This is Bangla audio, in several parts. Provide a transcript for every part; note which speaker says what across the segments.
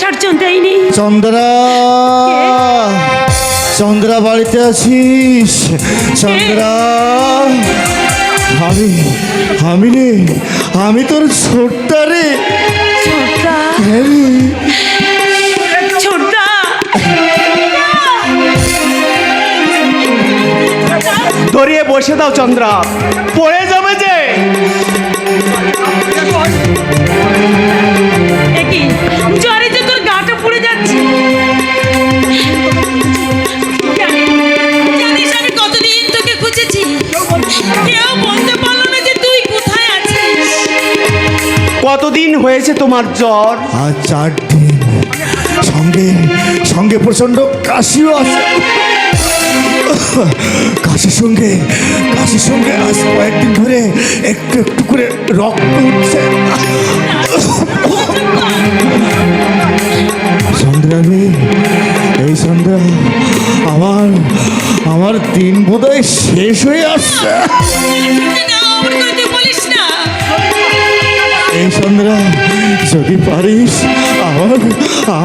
Speaker 1: বিসর্জন দেয়নি।
Speaker 2: চন্দ্রা চন্দ্রা বাড়িতে আছিস? চন্দ্রা আমি আমি রে আমি তোর ছোট্টা রে। হ্যাঁ।
Speaker 1: ছোটদা
Speaker 3: ধরিয়ে বসে দাও চন্দ্রা। পড়ে যাবে যে। হয়েছে তোমার জ্বর?
Speaker 2: আর চার দিন সঙ্গে সঙ্গে প্রচণ্ড কাশিও আছে। কাশির সঙ্গে কাশির সঙ্গে আজ কয়েকদিন ধরে একটু একটু করে রক্ত উঠছে। সন্ধ্যা এই সন্ধ্যা আমার আমার দিন বোধহয় শেষ হয়ে আসছে। এই সন্ধ্যা যদি পারিস আমার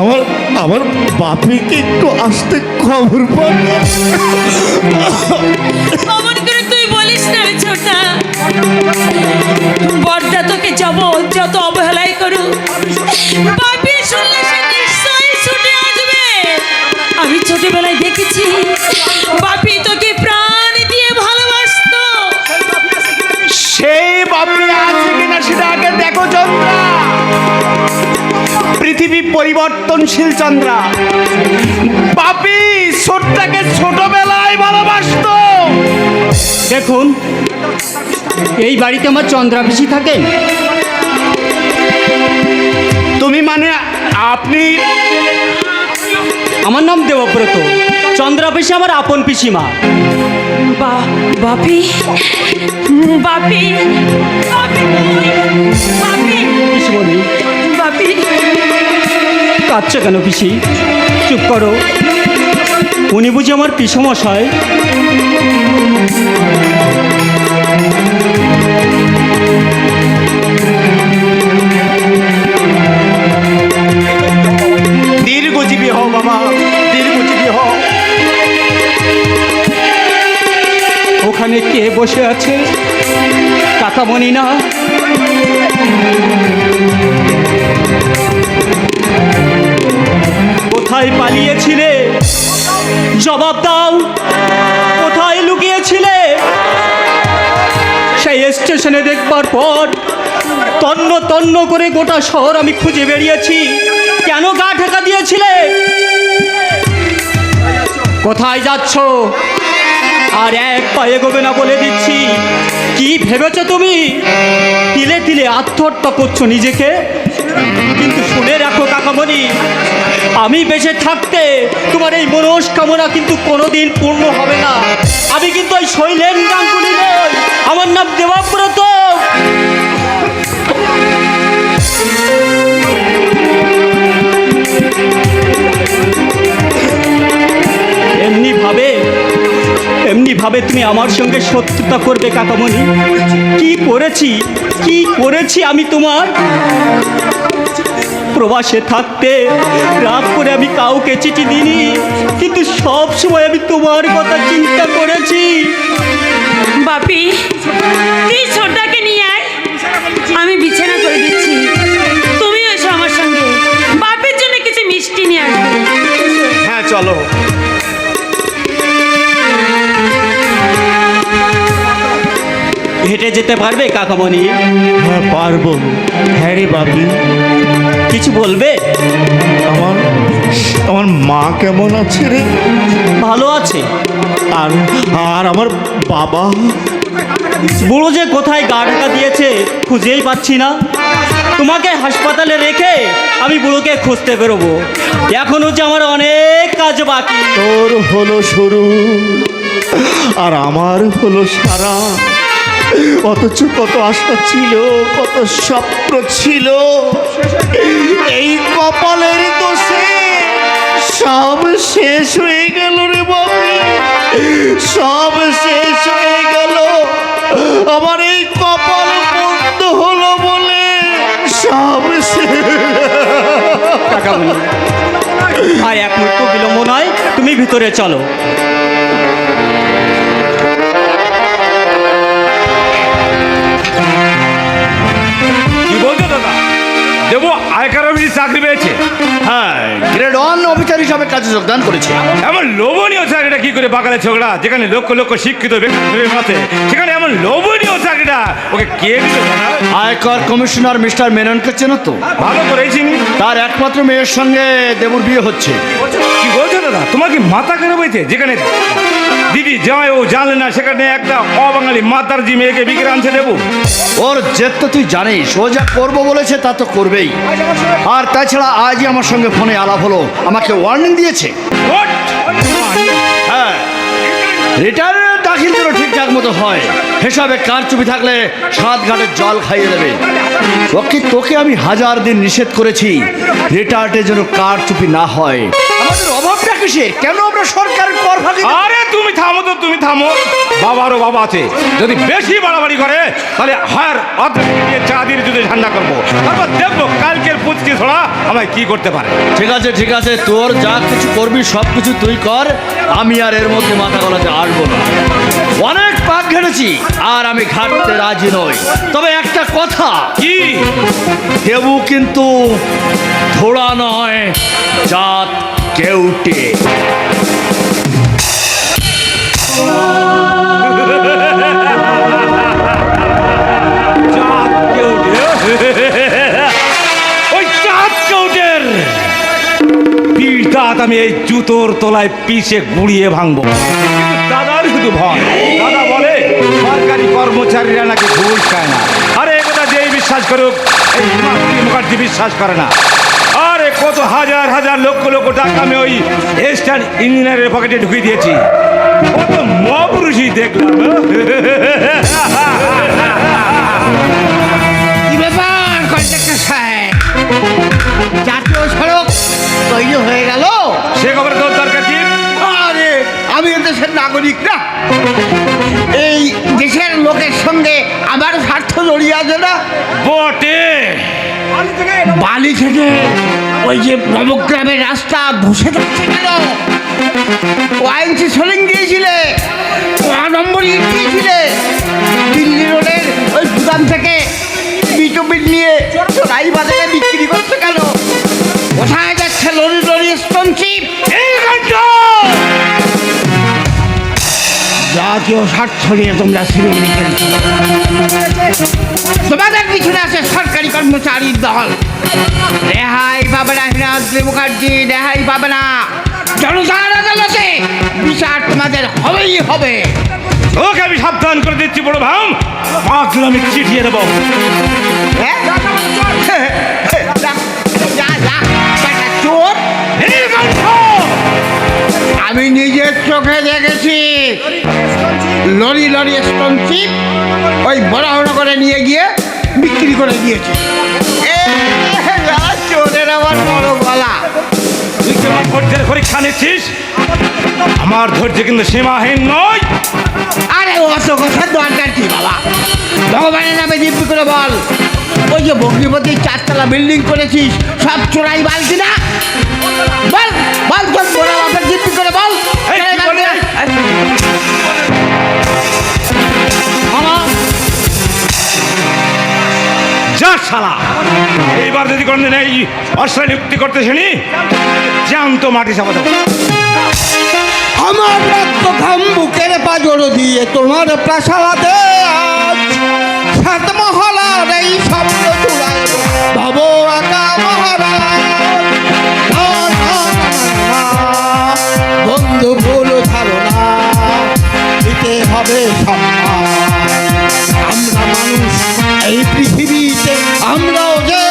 Speaker 2: আমার আমার বাপিকে একটু আসতে খবর পাবো।
Speaker 1: অমন করে তুই বলিস না রে ছোটা। বড়দা তোকে যাব যত অবহেলাই করু পাপি শুনলে ছুটে আসবে। আমি ছোটবেলায় দেখেছি বাপি তোকে প্রাণ দিয়ে ভালোবাসতো।
Speaker 3: সেই বাপি আছে কিনা আগে দেখো চন্দ্রা। পৃথিবী পরিবর্তনশীল চন্দ্রা। বাপি ছোটটাকে ছোটবেলায় ভালোবাসতো।
Speaker 4: দেখুন, এই বাড়িতে আমার চন্দ্রাপিসি থাকেন?
Speaker 3: তুমি মানে আপনি?
Speaker 4: আমার নাম দেবব্রত। চন্দ্রাপিসি আমার আপন পিসিমা।
Speaker 1: বা বাপি বাপি Bobby, Bobby,
Speaker 4: পিসিমণি।
Speaker 1: বাপি।
Speaker 4: কাঁদছো কেন পিসি? চুপ করো। উনি বুঝি আমার পিসমশায় ওখানে কে বসে আছে? কাকামণি না? কোথায় পালিয়েছিলে? জবাব দাও। কোথায় লুকিয়েছিলে? সেই স্টেশনে দেখবার পর তন্ন তন্ন করে গোটা শহর আমি খুঁজে বেরিয়েছি। কেন গা ঢাকা দিয়েছিলে? কোথায় যাচ্ছ? আর এক পায়ে গোবে না বলে দিচ্ছি। কি ভেবেছ তুমি? তিলে তিলে আত্মহত্যা করছ নিজেকে। কিন্তু শুনে রাখো, কাকামণি, আমি বেঁচে থাকতে তোমার এই মনস্কামনা কিন্তু কোনোদিন পূর্ণ হবে না। আমি কিন্তু ওই শৈলেন এমনি ভাবে তুমি আমার সঙ্গে শত্রুতা করবে কাকামণি? কি করেছি? কি করেছি আমি তোমার? প্রবাসে থাকতে রাত করে আমি কাউকে চিঠি দিইনি কিন্তু সব সময় আমি তোমার কথা চিন্তা করেছি।
Speaker 1: বাপি তুই ছোটদাকে নিয়ে আয়। আমি বিছানা করে দিচ্ছি। তুমি এসো আমার সঙ্গে। বাপের জন্য কিছু মিষ্টি নিয়ে আসবে।
Speaker 3: হ্যাঁ চলো।
Speaker 4: হেঁটে যেতে পারবে কাকামণি?
Speaker 2: হ্যাঁ পারব। হ্যাঁ রে বাপি।
Speaker 4: কিছু বলবে?
Speaker 2: আমার আমার মা কেমন আছে রে?
Speaker 4: ভালো আছে।
Speaker 2: আর আর আমার বাবা?
Speaker 4: বুড়ো যে কোথায় গা ঢাকা দিয়েছে খুঁজেই পাচ্ছি না। তোমাকে হাসপাতালে রেখে আমি বুড়োকে খুঁজতে বেরোবো। এখনও যে আমার অনেক কাজ বাকি।
Speaker 2: তোর হলো শুরু আর আমার হলো সারা। অথচ কত আশা ছিল, কত স্বপ্ন ছিল। এই কপালের দোষে সব শেষ হয়ে গেল রে বাবি সব শেষ হয়ে গেল। আমার এই কপাল বন্ধ হলো বলে
Speaker 5: সব
Speaker 4: আর এক মুহূর্ত বিলম্ব নয়, তুমি ভিতরে চলো।
Speaker 6: দেবো আয়কার অফিসে চাকরি পেয়েছে।
Speaker 5: হ্যাঁ গ্রেড ওয়ান অফিসার হিসাবে কাজে যোগদান করেছে।
Speaker 6: এমন লোভনীয় চাকরিটা কি করে বাগালে ঝগড়া যেখানে লক্ষ লক্ষ শিক্ষিত ব্যক্তি আছে সেখানে এমন লোভনীয় চাকরিটা ওকে কে দিল
Speaker 5: আয়কর কমিশনার মিস্টার মেননকে চেনো তো?
Speaker 6: ভালো করেই চিনি।
Speaker 5: তার একমাত্র মেয়ের সঙ্গে দেবুর বিয়ে হচ্ছে।
Speaker 6: কি বলছো দাদা? তোমার কি মাথা খারাপ হয়েছে? যেখানে দিদি জামাই ও জানলে না সেখানে একটা অবাঙালি মাতার জি মেয়েকে বিক্রি আনছে দেবো।
Speaker 5: ওর জেদ তো তুই জানিস ও যা করব বলেছে তা তো করবেই। আর তাছাড়া আজই আমার সঙ্গে ফোনে আলাপ হলো আমাকে ওয়ার্নিং দিয়েছে। হ্যাঁ। রিটার্ন দাখিল যেন ঠিকঠাক মতো হয় হিসাবে কার চুপি থাকলে সাত ঘাটের জল খাইয়ে দেবে। ওকে তোকে আমি হাজার দিন নিষেধ করেছি রিটার্টে যেন কার চুপি না হয়। আমাদের অভাবটা কিসের? কেন সরকার কর ভাগে
Speaker 6: আরে তুমি থামো তো তুমি থামো। বাবারও বাবা আছে। যদি বেশি বাড়াবাড়ি করে তাহলে হার অর্ধেক দিয়ে চা দিয়ে যদি ঠান্ডা করব। তারপর দেখব কালকের পুচকি ছড়া আমায় কি করতে পারে।
Speaker 5: ঠিক আছে ঠিক আছে তোর যা কিছু করবি সব কিছু তুই কর। আমি আর এর মধ্যে মাথা গলাতে আসব না। অনেক পাক ঘেটেছি আর আমি ঘাটতে রাজি নই। তবে একটা কথা
Speaker 6: কি?
Speaker 5: দেবু কিন্তু থোড়া নয় জাত কেউটে
Speaker 6: কেউটের। আমি এই জুতোর তলায় পিষে গুড়িয়ে ভাঙবো। দাদার শুধু ভয়। দাদা বলে, সরকারি কর্মচারীরা নাকি ঘুষ খায় না। আরে এ কথা যেই বিশ্বাস করুক, এই মুখার্জি বিশ্বাস করে না। আরে কত হাজার হাজার লক্ষ লক্ষ টাকা আমি ওই এস্টার্ন ইঞ্জিনিয়ারের পকেটে ঢুকিয়ে দিয়েছি। কত মপুরুষই দেখলাম
Speaker 7: কি ব্যাপার কন্ট্রাক্টর সাহেব? জাতীয় সড়ক তৈরি হয়ে গেল।
Speaker 6: সে খবরে তোর দরকার কি?
Speaker 7: আরে আমি দেশের নাগরিক না। এই দেশের লোকের সঙ্গে আমার স্বার্থ জড়িয়ে আছে না?
Speaker 6: বটে।
Speaker 7: বালি থেকে ওই যে নবগ্রামের রাস্তা ধসে যাচ্ছে কেন? ওয়াইনসি সোলিং দিয়েছিলে নম্বর ইট দিয়েছিলে দিল্লি রোডের ওই গুদাম থেকে বিটুবিট নিয়ে চোরাই বাজারে বিক্রি করছে কেন? কোথায় যাচ্ছে লরি লরি স্পনশিপ জাতীয় স্বার্থ নিয়ে তোমরা সিনেমি খেলছো কর্মচারীর দল রেহাই পাবে না হিরাদ্রি মুখার্জি রেহাই পাবে না। জনতার আদালতে বিচার তোমাদের হবেই হবে।
Speaker 6: ওকে আমি সাবধান করে দিচ্ছি বড় ভাম। পাঁচগুলো আমি চিঠিয়ে দেবো!
Speaker 7: আমি নিজের চোখে দেখেছি। লরি লরি স্পনশিপ ওই বড় করে নিয়ে গিয়ে বিক্রি করে দিয়েছে বড় গলা
Speaker 6: তুই আমার ধৈর্যের পরীক্ষা নিচ্ছিস আমার ধৈর্য কিন্তু সীমাহীন নয়
Speaker 7: আরে অত কথার দরকার কি বাবা ভগবানের নামে দিব্যি করে বল ওই যে বগ্নিপতির চারতলা বিল্ডিং করেছিস সব চোরাই বালতি না বল বল তোর বড় বাপের দিব্যি করে বল
Speaker 6: যা শালা। এইবার যদি কোনদিন এই অশ্রায় নিযুক্তি করতে শুনি, জ্যান্ত মাটি চাপা
Speaker 7: আমার রক্ত ঘাম বুকের পাজর দিয়ে তোমার প্রাসাদে আজ এই চূড়ায় একা মহারাজ। বন্ধু ভুল ধারণা, দিতে হবে সম্মান। আমরা মানুষ, এই পৃথিবীতে আমরাও যে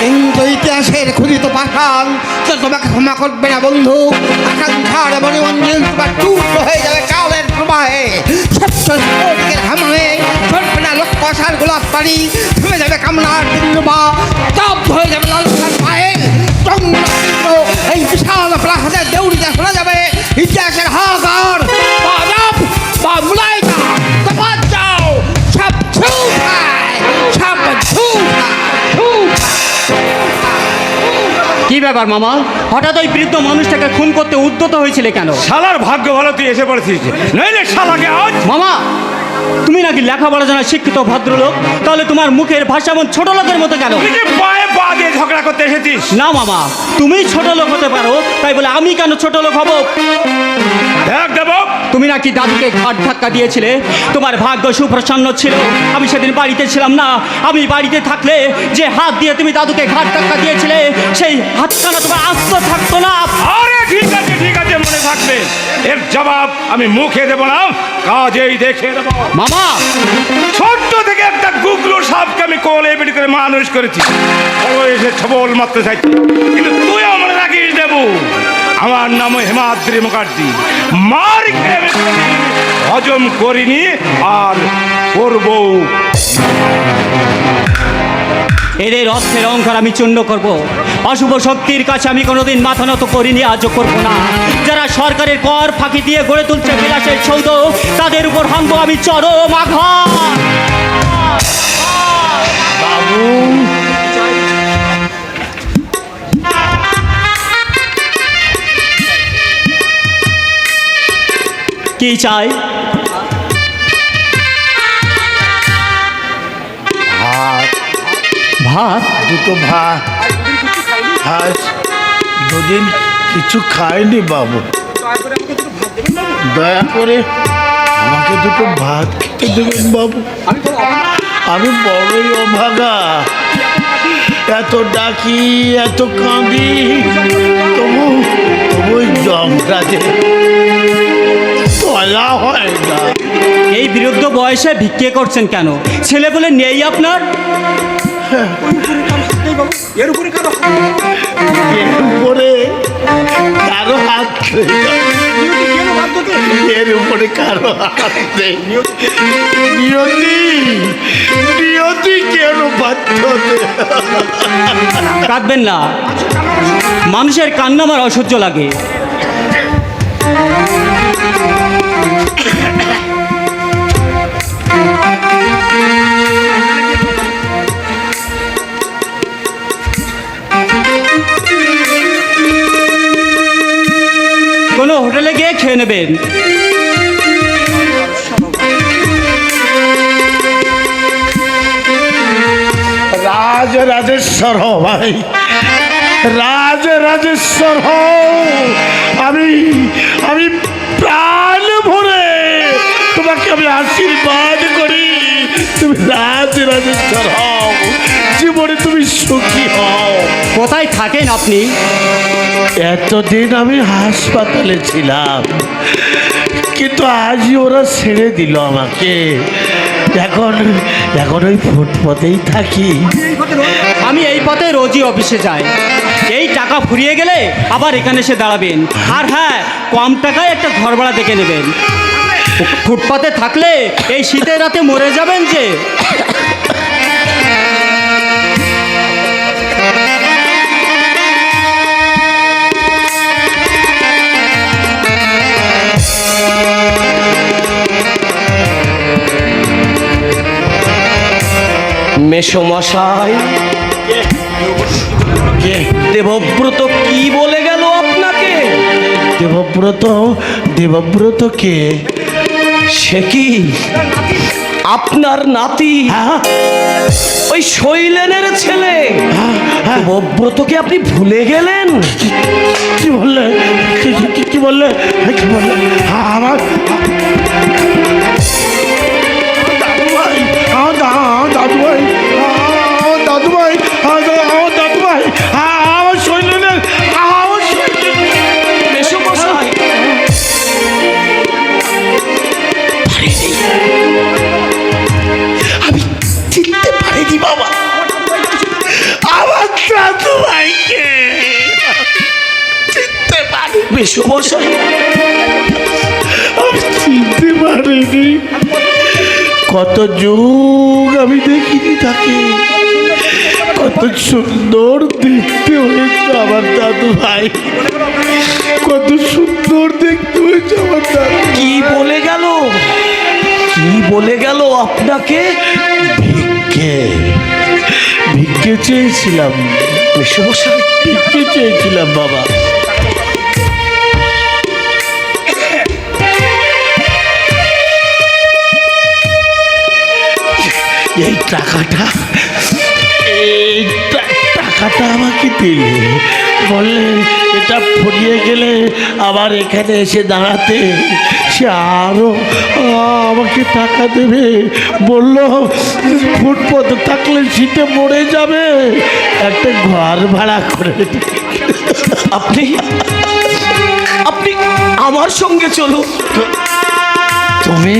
Speaker 7: কিন্তু ইতিহাসের ক্ষুদিত পাঠান তোমাকে ক্ষমা করবে না বন্ধু। আকাঙ্ক্ষার মনোমঞ্জিল তোমার টুকরো হয়ে যাবে কালের প্রবাহে। সত্য ঘামে চলবে না লক্ষ আশার গোলাপ পানি থেমে যাবে কামনার বিন্দুবা স্তব্ধ
Speaker 4: ব্যাপার মামা হঠাৎ ওই বৃদ্ধ মানুষটাকে খুন করতে উদ্যত হয়েছিলে কেন?
Speaker 6: শালার ভাগ্য ভালো তুই এসে পড়েছিস। নইলে শালাকে আজ
Speaker 4: মামা তুমি নাকি লেখাপড়া জানা শিক্ষিত ভদ্রলোক? তাহলে তোমার মুখের ভাষা এমন ছোট লোকের মতো কেন?
Speaker 6: তুই কি পায়ে পা দিয়ে ঝগড়া করতে এসেছিস।
Speaker 4: না মামা তুমি ছোট লোক হতে পারো তাই বলে আমি কেন ছোট লোক হব?
Speaker 6: দেখ দেবো
Speaker 4: তুমি নাকি দাদুকে ঘাট ধাক্কা দিয়েছিলে? তোমার ভাগ্য সুপ্রসন্ন ছিল। আমি সেদিন বাড়িতে ছিলাম না। আমি বাড়িতে থাকলে যে হাত দিয়ে তুমি দাদুকে ঘাট ধাক্কা দিয়েছিলে সেই হাতখানা তোমার আস্ত থাকতো না।
Speaker 6: আরে ঠিক আছে ঠিক আছে মনে থাকবে। এর জবাব আমি মুখে দেবো না কাজেই দেখে দেবো।
Speaker 4: মামা!
Speaker 6: ছোট্ট থেকে একটা গুগলো সাপকে আমি কোলে বেটি করে মানুষ করেছি। এসে ছবল মারতে চাইছি। কিন্তু তুইও মনে রাখিস দেবু। আমার নাম হেমাদ্রি মুখার্জি। মার হজম করিনি আর করব
Speaker 4: এদের অর্থের অঙ্কার আমি চূর্ণ করব। অশুভ শক্তির কাছে আমি কোনোদিন মাথা নত করিনি আজও করব না। যারা সরকারের কর ফাঁকি দিয়ে গড়ে তুলছে বিলাসের সৌধ তাদের উপর হানবো আমি চরম আঘাত। কি চাই
Speaker 8: ভাত।
Speaker 4: ভাত?
Speaker 8: দুটো ভাত। আজ দুদিন কিছু খাইনি বাবু। দয়া করে আমাকে দুটো ভাত খেতে দেবেন বাবু। আমি বড়ই অভাগা। এত ডাকি এত কাঁদি তবু তবু জমটা হয় না
Speaker 4: এই বিরুদ্ধ বয়সে ভিক্ষে করছেন কেন? ছেলে বলে নেই আপনার?
Speaker 8: এর উপরে কারও হাত এর উপরে কারও হাত নেই। নিয়তি নিয়তি কেন বাধ্য
Speaker 4: কাঁদবেন না। মানুষের কান্না আমার অসহ্য লাগে। খেয়ে নেবেন।
Speaker 8: রাজ রাজেশ্বর ভাই। রাজ রাজেশ্বর আমি আমি প্রাণ ভরে তোমাকে আমি আশীর্বাদ করি। তুমি রাজ রাজেশ্বর হও। জীবনে তুমি সুখী হও।
Speaker 4: কোথায় থাকেন আপনি?
Speaker 8: এতদিন আমি হাসপাতালে ছিলাম কিন্তু আজই ওরা ছেড়ে দিল আমাকে। এখন এখন ওই ফুটপথেই থাকি।
Speaker 4: আমি এই পথে রোজই অফিসে যাই। এই টাকা ফুরিয়ে গেলে আবার এখানে এসে দাঁড়াবেন। আর হ্যাঁ কম টাকায় একটা ঘর ভাড়া দেখে নেবেন। ফুটপাতে থাকলে এই শীতের রাতে মরে যাবেন যে।
Speaker 9: মেসমশাই
Speaker 8: কে
Speaker 9: দেবব্রত কি বলে গেল আপনাকে?
Speaker 8: দেবব্রত দেবব্রত কে?
Speaker 9: সে কি? আপনার নাতি?
Speaker 8: হ্যাঁ।
Speaker 9: ওই শৈলেনের ছেলে।
Speaker 8: হ্যাঁ, হ্যাঁ।
Speaker 9: দেবব্রতকে আপনি ভুলে গেলেন?
Speaker 8: কি বললে? কি কি- কি- কি বললে? কি বললে? হ্যাঁ, আমার কত যুগ আমি দেখিনি তাকে। কত সুন্দর দেখতে হয়েছে আমার দাদু ভাই। কত সুন্দর দেখতে হয়েছে আমার দাদু
Speaker 9: কি বলে গেল? কি বলে গেল আপনাকে?
Speaker 8: ভিক্ষে। ভিক্ষে চেয়েছিলাম। ভিক্ষে চেয়েছিলাম বাবা। এই টাকাটা এই টাকাটা আমাকে দিলে। বললে, এটা ফুরিয়ে গেলে আবার এখানে এসে দাঁড়াতে। সে আরও আমাকে টাকা দেবে। বলল ফুটপথ থাকলে শীতে মরে যাবে। একটা ঘর ভাড়া করে
Speaker 9: আপনি আপনি আমার সঙ্গে চলুন।
Speaker 8: তুমি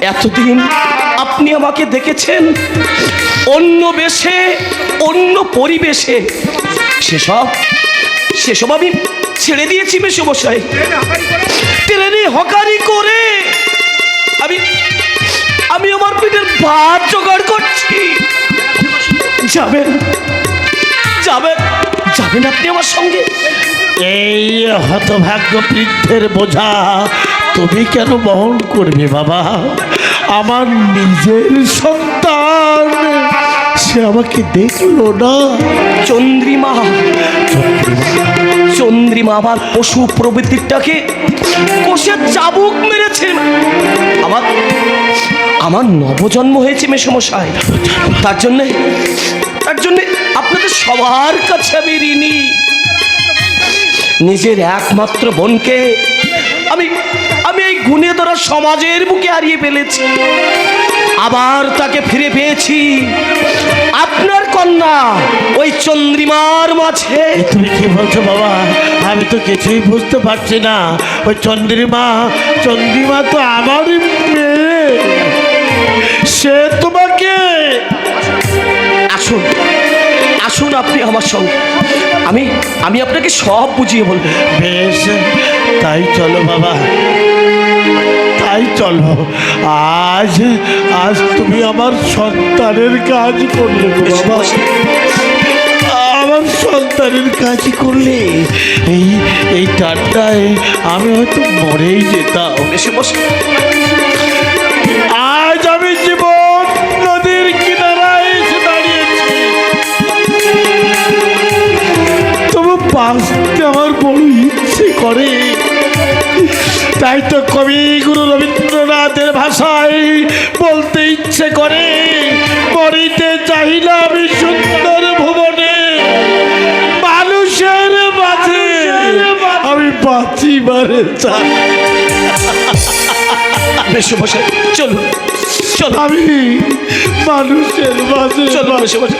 Speaker 9: এতদিন আপনি আমাকে দেখেছেন অন্য বেশে, অন্য পরিবেশে। সেসব সেসব আমি ছেড়ে দিয়েছি মেসমশাই। ট্রেনে হকারি করে আমি আমি আমার পেটের ভাত জোগাড় করছি। যাবেন যাবেন যাবেন আপনি আমার সঙ্গে।
Speaker 8: এই হতভাগ্য বৃদ্ধের বোঝা তুমি কেন বহন করবে বাবা? আমার নিজের সন্তান। সে আমাকে দেখল না।
Speaker 9: চন্দ্রিমা চন্দ্রিমা আমার পশু প্রবৃত্তিটাকে কষে চাবুক মেরেছে। আমার আমার নবজন্ম হয়েছে মেসমশাই তার জন্যে তার জন্যে আপনাদের সবার কাছে আমি ঋণী। নিজের একমাত্র বোনকে আমি আমি এই গুণে ধরা সমাজের বুকে হারিয়ে ফেলেছি। আবার তাকে ফিরে পেয়েছি। আপনার কন্যা ওই চন্দ্রিমার মাঝে।
Speaker 8: তুমি কি বলছো বাবা? আমি তো কিছুই বুঝতে পারছি না। ওই চন্দ্রিমা চন্দ্রিমা তো আমারই মেয়ে। সে তোমাকে
Speaker 9: আসুন আসুন আপনি আমার সঙ্গে। আমি আমি আপনাকে সব বুঝিয়ে বলব।
Speaker 8: বেশ তাই চলো বাবা। তাই চলো। আজ আজ তুমি আমার সন্তানের কাজ করলে বাবা। আমার সন্তানের কাজ করলে এই এই ঠান্ডায় আমি হয়তো মরেই যেতাম।
Speaker 9: এসে বসে।
Speaker 8: বাঁচতে আমার বড় ইচ্ছে করে। তাই তো কবি গুরু রবীন্দ্রনাথের ভাষায় বলতে ইচ্ছে করে। মরিতে চাহিলে আমি সুন্দর ভুবনে। মানুষের মাঝে আমি বাঁচিবারে চাই।
Speaker 9: এসে বসে চলুন চলুন।
Speaker 8: আমি মানুষের মাঝে
Speaker 9: এসে বসে।